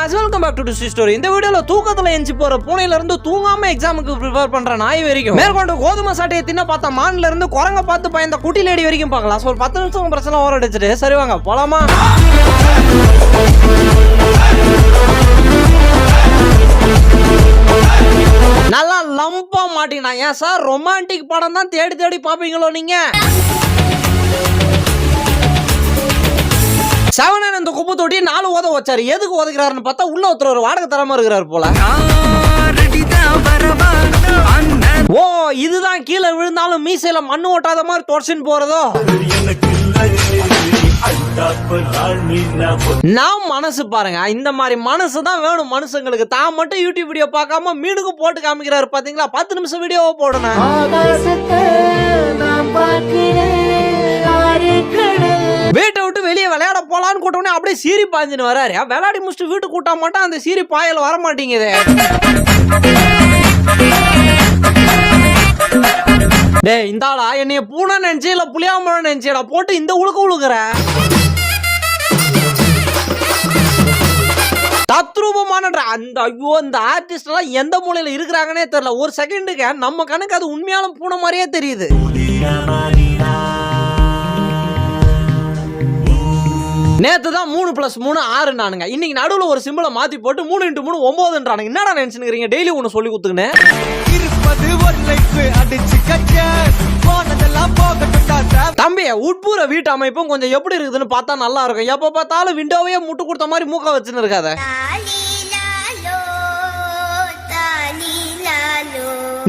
Guys welcome back to to story இந்த வீடியோல தூக்கத்துல எஞ்சி போற பூனையில இருந்து தூங்காம எக்ஸாமுக்கு ப்ரிப்பேர் பண்ற நாய் வரைக்கும். மேற்கொண்டு கோதுமை சாட்டையை தின்ன பார்த்த மான்ல இருந்து குரங்க பார்த்து பயந்த குட்டி லேடி வரைக்கும் பார்க்கலாம். ஸோ ஒரு பத்து நிமிஷம் பிரச்சனை ஓர அடிச்சிட்டு சரி வாங்க போலாமா? நல்லா லம்பா மாட்டினா ஏன் சார் ரொமான்டிக் படம் தான் தேடி தேடி பாப்பீங்களோ நீங்க? செவனன் இந்த குப்பை தொட்டி நாலு உத வச்சாரு. எதுக்கு உதைக்கிறாருன்னு பார்த்தா உள்ள ஒருத்தர் ஒரு வாடகை தரமா இருக்கிறாரு போல. ஓ இதுதான் கீழே விழுந்தாலும் மீசையில மண்ணு ஓட்டாத மாதிரி தொடச்சின்னு போறதோ? நான் மனசு பாருங்க இந்த மாதிரி மனசு தான் வேணும் மனுஷங்களுக்கு. தான் மட்டும் யூடியூப் வீடியோ பார்க்காம மீனுக்கு போட்டு காமிக்கிறாரு பாத்தீங்களா? பத்து நிமிஷம் வீடியோவை போடணும் வீட்டை விட்டு வெளியே விளையாட போலான்னு கூட்டோன்னே அப்படியே சீரி பாஞ்சுன்னு வராரு. விளையாடி முடிச்சுட்டு வீட்டுக்கு கூட்டா மாட்டா அந்த சீரி பாயல வர மாட்டேங்குது. டேய் இந்த ஆளா என்னைய பூனை நினைச்சு இல்ல புளியாமரம் நினைச்சேடா போட்டு இந்த உழுக்க உழுகுற தத்ரூபமான அந்த ஐயோ இந்த ஆர்டிஸ்ட் எல்லாம் எந்த மூலையில இருக்கிறாங்கன்னே தெரியல. ஒரு செகண்டுக்கு நம்ம கணக்கு அது உண்மையான பூனை மாதிரியே தெரியுது. நேத்து தான் மூணு பிளஸ் மூணு ஆறு நானுங்க இன்னைக்கு நடுவில் ஒரு சிம்பிளை மாத்தி போட்டு மூணு இன்ட்டு மூணு ஒன்பதுன்றானுங்க என்னடா நினைச்சுக்கிறீங்க டெய்லி ஒன்று சொல்லி கொடுத்துக்கின்னு தம்பி உட்புற வீட்டு அமைப்பும் கொஞ்சம் எப்படி இருக்குதுன்னு பார்த்தா நல்லா இருக்கும். எப்போ பார்த்தாலும் விண்டோவையே முட்டு கொடுத்த மாதிரி மூக்க வச்சுன்னு இருக்காத.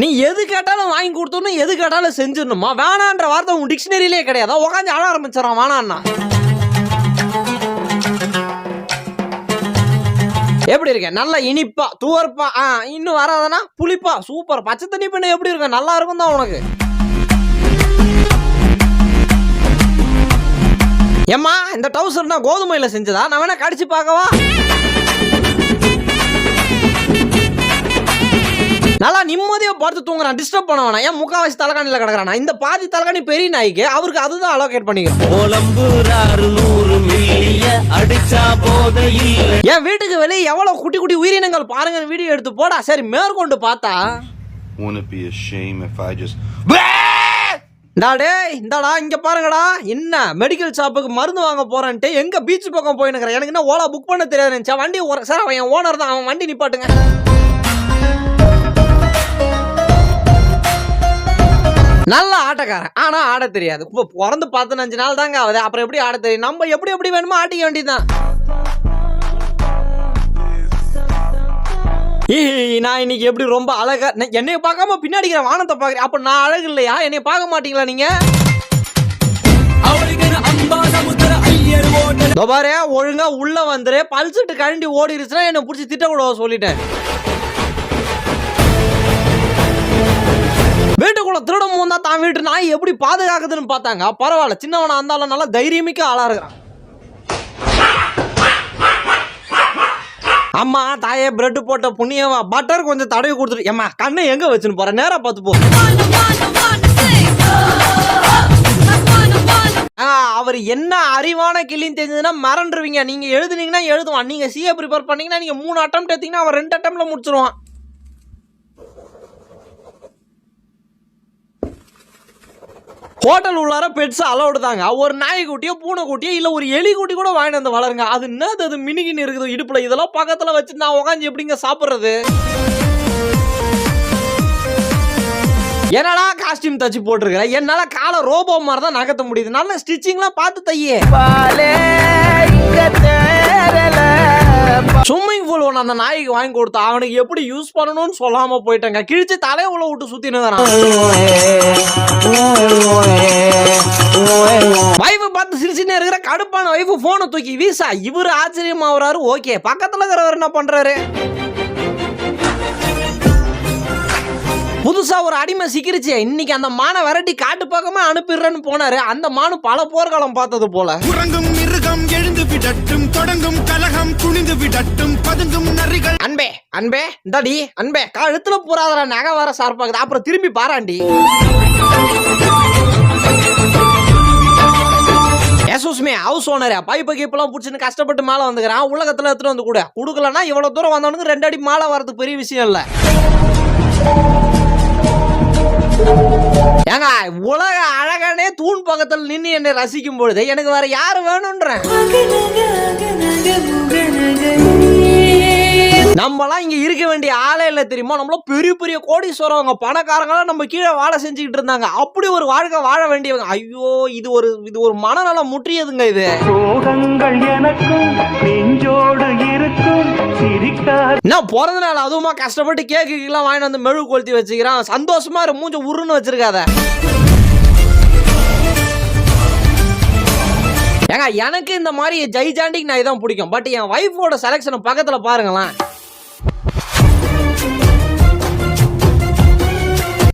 நீ எது கேட்டாலும் வாங்கி கொடுத்தோன்னு எது கேட்டாலும் செஞ்சிடணுமா? வேணான்ற வார்த்தை உன் டிக்ஷனரியிலே கிடையாது? உட்காந்து அழ ஆரம்பிச்சிடறான் வேணான்னா. எப்படி இருக்கேன் நல்லா இனிப்பா துவர்ப்பா ஆ இன்னும் வராதனா புளிப்பா சூப்பர் பச்சை தண்ணி பண்ண எப்படி இருக்கும் நல்லா இருக்கும் தான் உனக்கு. ஏம்மா இந்த டவுசர்னா கோதுமையில செஞ்சதா? நான் வேணா கடிச்சு பார்க்கவா? நல்லா நிம்மதியா படுத்து தூங்குறான். டிஸ்டர்ப் பண்ண வேணாம். ஏன் முக்காவாசி தலைகாணியில கிடக்குறானா? இந்த பாதி தலைகாணி பெரிய நாய்க்கு அவருக்கு அதுதான் அலோகேட் பண்ணிக்கிறோம் என் வீட்டுக்கு வெளியே எவ்வளவு குட்டி குட்டி உயிரினங்கள் பாருங்க வீடியோ எடுத்து போடா. சரி மேற்கொண்டு பார்த்தா. டேய் இந்தாடா இங்க பாருங்கடா. என்ன மெடிக்கல் ஷாப்புக்கு மருந்து வாங்க போறேன்ட்டு எங்க பீச் பக்கம் போயினுக்கிறேன் எனக்கு என்ன ஓலா புக் பண்ண தெரியாது வண்டி ஒரு- சார் அவன் என் ஓனர் தான். அவன் வண்டி நிப்பாட்டுங்க. நல்ல ஆட்டக்காரன். ஆனா ஆட தெரியாது. இப்போ பிறந்து பதினஞ்சு நாள் தாங்க ஆகுது அப்புறம் எப்படி ஆட தெரியும்? நம்ம எப்படி எப்படி வேணுமோ ஆட்டிக்க வேண்டியதுதான். நான் இன்னைக்கு எப்படி ரொம்ப அழகா என்னைய பார்க்காம பின்னாடி வானத்தை பாக்குறேன் அப்ப நான் அழகு இல்லையா? என்னைய பார்க்க மாட்டீங்களா நீங்க? ஒழுங்கா உள்ள வந்துரு. பல்சிட்டு கழண்டி ஓடிருச்சுன்னா என்ன பிடிச்சி திட்டக்கூடாது சொல்லிட்டேன். வீட்டுக்குள்ள திருடம் வந்தா தான் வீட்டு நாய் எப்படி பாதுகாக்குதுன்னு பார்த்தாங்க. பரவாயில்ல சின்னவனா இருந்தாலும் நல்லா தைரியமிக்க ஆளா இருக்கிறான். அம்மா தாயே பிரெட் போட்ட புண்ணியவா? பட்டர் கொஞ்சம் தடவி கொடுத்துட்டு ஏம்மா கண்ணை எங்க வச்சுன்னு போற? நேரா பார்த்து போ. அவர் என்ன அறிவான கிளின்னு தெரிஞ்சதுன்னா மறந்துருவீங்க. நீங்க எழுதுனீங்கன்னா எழுதுவான். நீங்க சிஏ ப்ரிப்பேர் பண்ணீங்கன்னா நீங்க மூணு அட்டம் எடுத்தீங்கன்னா அவன் ரெண்டு அட்டம்ல முடிச்சிருவான். ஹோட்டல் உள்ளார பெட்ஸ் அலௌடு தாங்க. ஒரு நாய்க்குட்டியோ பூனைக்குட்டியோ இல்லை ஒரு எலிக்குட்டி கூட வாங்கிட்டு வந்து வளருங்க. அது என்னது அது? மினிகின்னு இருக்குது இடுப்புல. இதெல்லாம் பக்கத்துல வச்சு நான் உக்காந்து எப்படிங்க சாப்பிட்றது? என்னடா காஸ்டியூம் தச்சு போட்டிருக்கிற? என்னால காலை ரோபோ மாதிரி தான் நகர்த்த முடியுது. நல்ல ஸ்டிச்சிங்லாம் பார்த்து தையே. ஸ்விம்மிங் பூல் ஒன்று அந்த நாய்க்கு வாங்கி கொடுத்தா அவனுக்கு எப்படி யூஸ் பண்ணணும்னு சொல்லாம போயிட்டாங்க. கிழிச்சு தலையை உள்ள விட்டு சுத்தினுறான் வைஃப் பார்த்து சிரிச்சுன்னு இருக்கிற கடுப்பான வைஃப் போனை தூக்கி வீசா. இவர் ஆச்சரியமாகறாரு ஓகே பக்கத்துல இருக்கிறவர் என்ன பண்றாரு? புதுசா ஒரு அடிமை சிக்கிருச்சு. இன்னைக்கு அந்த மானை விரட்டி காட்டு பக்கமே அனுப்பிடுறேன்னு போனாரு. அந்த மானு பல போர்க்காலம் பார்த்தது போல. உறங்கும் விடட்டும் தொடங்கும் கலகம் குனிந்து விடட்டும் பதுங்கும் நரிகள். அன்பே அன்பே இந்தாடி அன்பே. கழுத்துல பூராதரா நகை வர சார்பாக்குது அப்புறம் திரும்பி பாராண்டி. எசூஸ்மே ஹவுஸ் ஓனர் பைப்பு கீப்பெல்லாம் பிடிச்சின்னு கஷ்டப்பட்டு மாலை வந்துக்கிறான். உலகத்துல எடுத்துட்டு வந்து கூட. கொடுக்கலன்னா இவ்வளவு தூரம் வந்தவனுக்கு ரெண்டு அடி மாலை வரதுக்கு பெரிய விஷயம் இல்ல. ஏங்க உலக அழகானே தூண் பக்கத்தில் நின்று என்னை ரசிக்கும் பொழுது எனக்கு வேற யாரு வேணும்ன்றேன். நம்மலாம் இங்க இருக்க வேண்டிய ஆளே இல்லை தெரியுமா? நம்மள பெரிய பெரிய கோடீஸ்வரவங்க பணக்காரங்களாம் நம்ம கீழே வாழ செஞ்சுக்கிட்டு இருந்தாங்க. அப்படி ஒரு வாழ்க்கை வாழ வேண்டியவங்க. ஐயோ இது ஒரு இது ஒரு மனநலம் முற்றியதுங்க இது. சோகங்கள் எனக்கும் நெஞ்சோடு இருக்கும். சிரிக்காத என்ன பிறந்த நாள் அதுவுமா கஷ்டப்பட்டு கேக்குலாம் வாங்கிட்டு வந்து மெழுகு கொளுத்தி வச்சுக்கிறான். சந்தோஷமா இரு மூஞ்ச உருன்னு வச்சிருக்காத. ஏங்க எனக்கு இந்த மாதிரி ஜெய்ஜாண்டிக் நாய் தான் பிடிக்கும். பட் என் ஒய்ஃபோட செலெக்ஷன் பக்கத்துல பாருங்களேன்.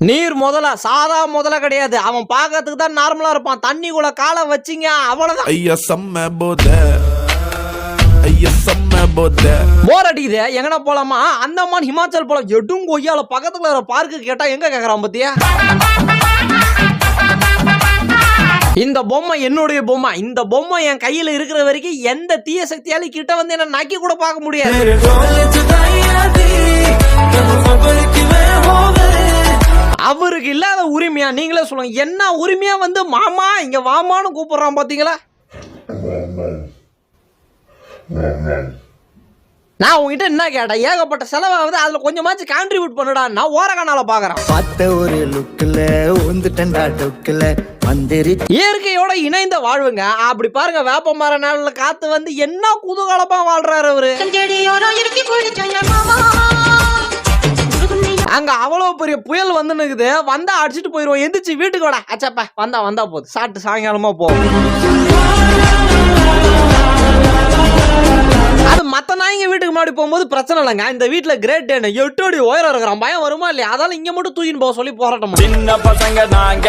நீர் முதல்ல சாதா முதல்ல கிடையாது. அவன் பார்க்கறதுக்கு தான் நார்மலா இருப்பான். தண்ணிக்குள்ள காலை வச்சிங்க அவ்வளவுதான். ஐயா செம்ம போத. ஐயா செம்ம போத. போர் அடிக்குது. எங்கன போலாமா? அந்தமான் ஹிமாச்சல் போலாம் எடும் கொய்யால பக்கத்துல இருக்கிற பார்க்கு கேட்டா எங்க கேக்குறான் பத்தியா? இந்த பொம்மை என்னுடைய பொம்மை. இந்த பொம்மை என் கையில இருக்கிற வரைக்கும் எந்த தீய சக்தியாலும் கிட்ட வந்து என்ன நக்கி கூட பார்க்க முடியாது. அவருக்கு இல்லாத உரிமையா? நீங்களே சொல்லுங்க. என்ன உரிமையா வந்து மாமா இங்க வாமான்னு கூப்பிடுறான் பாத்தீங்களா? நான் உங்ககிட்ட என்ன கேட்டேன்? ஏகப்பட்ட செலவாகுது அதுல கொஞ்சமாச்சும் கான்ட்ரிபியூட் பண்ணுடா. நான் ஓரகனால பாக்குறேன். பார்த்த ஒரு லுக்கில் வந்துட்டேன்டா டொக்கில். மந்திரி இயற்கையோட இணைந்த வாழ்வுங்க. அப்படி பாருங்க வேப்ப மர நாள்ல காத்து வந்து என்ன குதூகலமா வாழ்றாரு அவரு. அங்க அவ்வளவு பெரிய புயல் வந்து நிக்குது. வந்தா அடிச்சிட்டு போயிருவோம். எந்திரிச்சு வீட்டுக்கு வாடா. அச்சப்பா வந்தா வந்தா போகுது சாப்பிட்டு சாயங்காலமா போகும் அது மத்த நாய்ங்க வீட்டுக்கு முன்னாடி போகும்போது பிரச்சனை இல்லைங்க இந்த வீட்டுல கிரேட் டேன் எட்டு அடி உயரம் இருக்கிறான் பயம் வருமா இல்லையா அதால இங்க மட்டும் தூக்கின்னு போக சொல்லி போராட்டம் சின்ன பசங்க தாங்க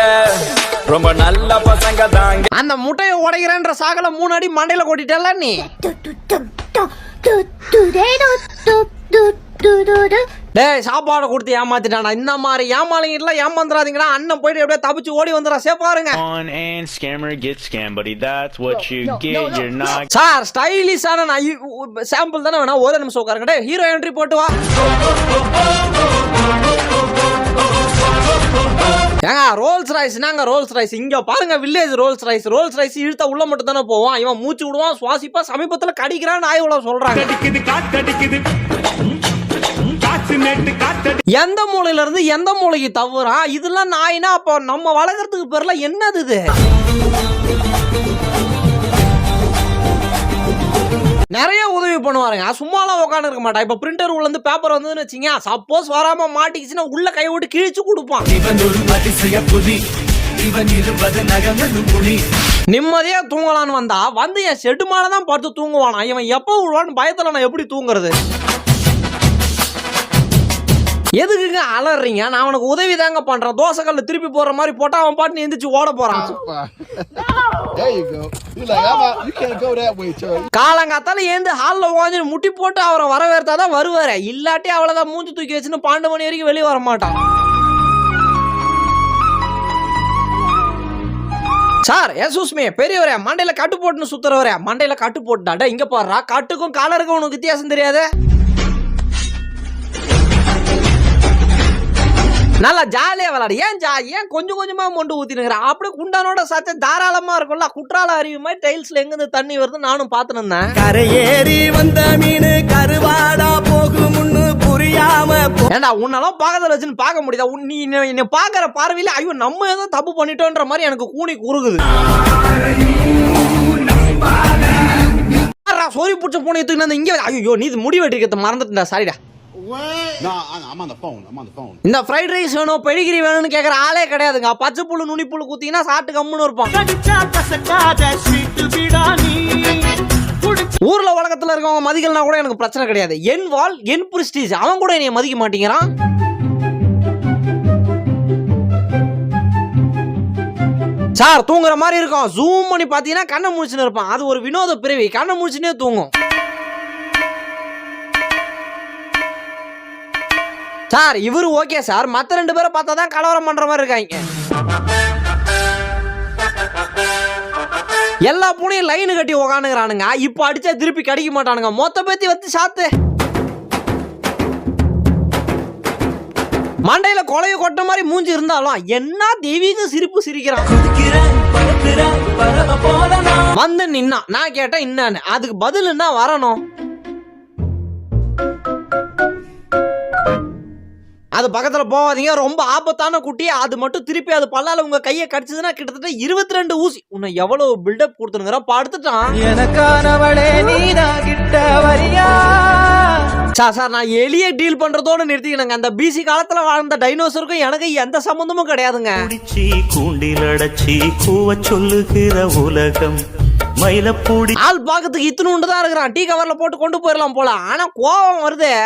ரொம்ப நல்ல பசங்க தாங்க அந்த முட்டையை உடைக்கிறேன்ற சாகல மூணு அடி மண்டையில கொட்டிட்டல நீ டேய் சாப்பாடு கொடுத்து ஏமாத்திட்டானா இந்த மாதிரி ஏமாளிங்கெல்லாம் ஏமாந்துடாதீங்களா அண்ணன் போயிட்டு எப்படியே தப்பிச்சு ஓடி வந்துடா சேஃபா இருங்க on and scammer get scammed, buddy. That's what you get. You're not sir ஸ்டைலிஷான நான் சாம்பிள் தானே வேணா. ஒரு நிமிஷம் உட்காருங்க. டேய் ஹீரோ என்ட்ரி போட்டு வா. ஏங்க ரோல்ஸ் ரைஸ் நாங்க ரோல்ஸ் ரைஸ் இங்க பாருங்க village Rolls Royce Rolls Royce இழுத்தா உள்ள மட்டும் தானே போவான். இவன் மூச்சு விடுவான் சுவாசிப்பா சமீபத்துல கடிக்கிறான் நாய் உள்ள சொல்றாங்க. எந்த மூலையில இருந்து எந்த மூலைக்கு தவறான் இதெல்லாம் நாயினா அப்போ நம்ம வளர்க்கறதுக்கு பேர்ல என்னது இது? நிறைய உதவி பண்ணுவாருங்க. சும்மாலாம் உட்காந்து இருக்க மாட்டான். இப்ப பிரிண்டர் உள்ள இருந்து பேப்பர் வந்ததுன்னு வச்சுங்க சப்போஸ் வராம மாட்டிக்கிச்சுன்னா உள்ள கை விட்டு கிழிச்சு கொடுப்பான். இவன் ஒரு அதிசய புலி. இவன் இருபது நகங்களும் புலி. நிம்மதியா தூங்கலான்னு வந்தா வந்து என் ஷெட்டு மேல தான் படுத்து தூங்குவானா? இவன் எப்போ விடுவான்னு பயத்துல நான் எப்படி தூங்குறது? எதுக்குங்க அலறீங்க? நான் அவனுக்கு உதவி தாங்க பண்றேன். தோசை கல்ல திருப்பி போடுற மாதிரி போட்டா அவன் பாட்டு எந்திரிச்சு ஓட போறான். காலங்காத்தால ஏந்து ஹாலில் உட்காந்து முட்டி போட்டு அவரை வரவேற்றா தான் வருவாரு. இல்லாட்டி அவ்வளவுதான் மூஞ்சி தூக்கி வச்சுன்னு பன்னெண்டு மணி வரைக்கும் வெளியே வர மாட்டான் சார் ஏசூஸ்மே பெரியவரே மண்டையில கட்டு போட்டுன்னு சுத்துறவரே. மண்டையில கட்டு போட்டுடாடா இங்க பாடுறா கட்டுக்கும் காலருக்கும் உனக்கு வித்தியாசம் தெரியாது. நல்லா ஜாலியா விளாடு ஏன் ஜா ஏன் கொஞ்சம் கொஞ்சமா மொண்டு ஊத்தினுங்கிற அப்படியே குண்டானோட சச்ச தாராளமா இருக்கும்ல. குற்றால அருவி மாதிரி டைல்ஸ்ல எங்க இருந்து தண்ணி வருது நானும் பார்த்துன்னு இருந்தேன் கரையேறி வந்த மீன் கருவாடா போகும்னு புரியாம ஏண்டா உன்னெல்லாம் பக்கத்துல வச்சுன்னு பார்க்க முடியுதா? உன் நீ என்னை- பார்க்குற பார்வையில ஐயோ நம்ம ஏதோ தப்பு பண்ணிட்டோன்ற மாதிரி எனக்கு கூனி குறுகுது. சோரி பிடிச்ச பூனை தூக்கி வந்து இங்கே ஐயோ நீ முடி வெட்டிக்கிறத மறந்துட்டா சாரிடா. இந்த ஃப்ரைட் ரைஸ் வேணும் பெடிகிரி வேணும்னு கேட்குற ஆளே கிடையாதுங்க. பச்சை புல்லு நுனி புல்லு குத்திங்கன்னா சாப்பிட்டு கம்முன்னு இருப்பான். ஊர்ல உலகத்துல இருக்கவங்க மதிக்கலனா கூட எனக்கு பிரச்சனை கிடையாது. என் வால் என் பிரிஸ்டீஜ் அவன் கூட என்னைய மதிக்க மாட்டேங்கிறான். சார் தூங்குற மாதிரி இருக்கும். ஜூம் பண்ணி பார்த்தீங்கன்னா கண்ணை முடிச்சுன்னு இருப்பான். அது ஒரு வினோத பிறவி. கண்ணை முடிச்சுனே தூங்கும். சார் இவரு ஓகே சார். மற்ற ரெண்டு பேரை பார்த்தா தான் கலவரம் பண்ற மாதிரி இருக்காங்க. எல்லா பூனையும் லைனு கட்டி உக்காந்துக்கிறானுங்க. இப்போ அடிச்சா திருப்பி கிடைக்க மாட்டானுங்க. மொத்த பேத்தி வச்சு சாத்து. மண்டையில கொலைய கொட்ட மாதிரி மூஞ்சி இருந்தாலும் என்ன தெய்வீக சிரிப்பு சிரிக்கிறான். வந்து நின்னா. நான் கேட்டேன் இன்னான்னு. அதுக்கு பதில் என்ன வரணும்? அது பக்கத்துல போகாதீங்க. ரொம்ப ஆபத்தான குட்டி. அது மட்டும் திருப்பி அது பல்லால உங்க கையை கடிச்சதுன்னா கிட்டத்தட்ட இருபத்தி ரெண்டு ஊசி. உன்னை எவ்வளவு பில்டப் கொடுத்துருங்கிற படுத்துட்டான். எனக்கானவளே நீதான் கிட்ட வரியா? சார் சார் நான் எளிய டீல் பண்றதோட நிறுத்திக்கினங்க. அந்த பிசி காலத்துல வாழ்ந்த டைனோசருக்கும் எனக்கு எந்த சம்பந்தமும் கிடையாதுங்க. கூண்டில் அடைச்சி கூவ சொல்லுகிற உலகம். மயிலப்பூடி ஆள் பாக்கிறதுக்கு இத்தினுண்டு தான் இருக்கிறான். டீ கவர்ல போட்டு கொண்டு போயிடலாம் போல. ஆனா கோபம் வருதே.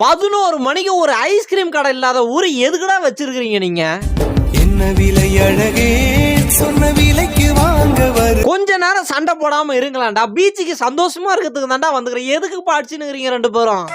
பதினோரு மணிக்கு ஒரு ஐஸ்கிரீம் கடை இல்லாத ஊர் எதுக்குடா வச்சிருக்கிறீங்க நீங்க? என்ன விலை அழகே? சொன்ன விலைக்கு வாங்க கொஞ்ச நேரம் சண்டை போடாம இருங்களாம்டா பீச்சுக்கு சந்தோஷமா இருக்கிறதுக்கு தான்டா வந்துக்கிறேன். எதுக்கு பாடிச்சுன்னு ரெண்டு பேரும்?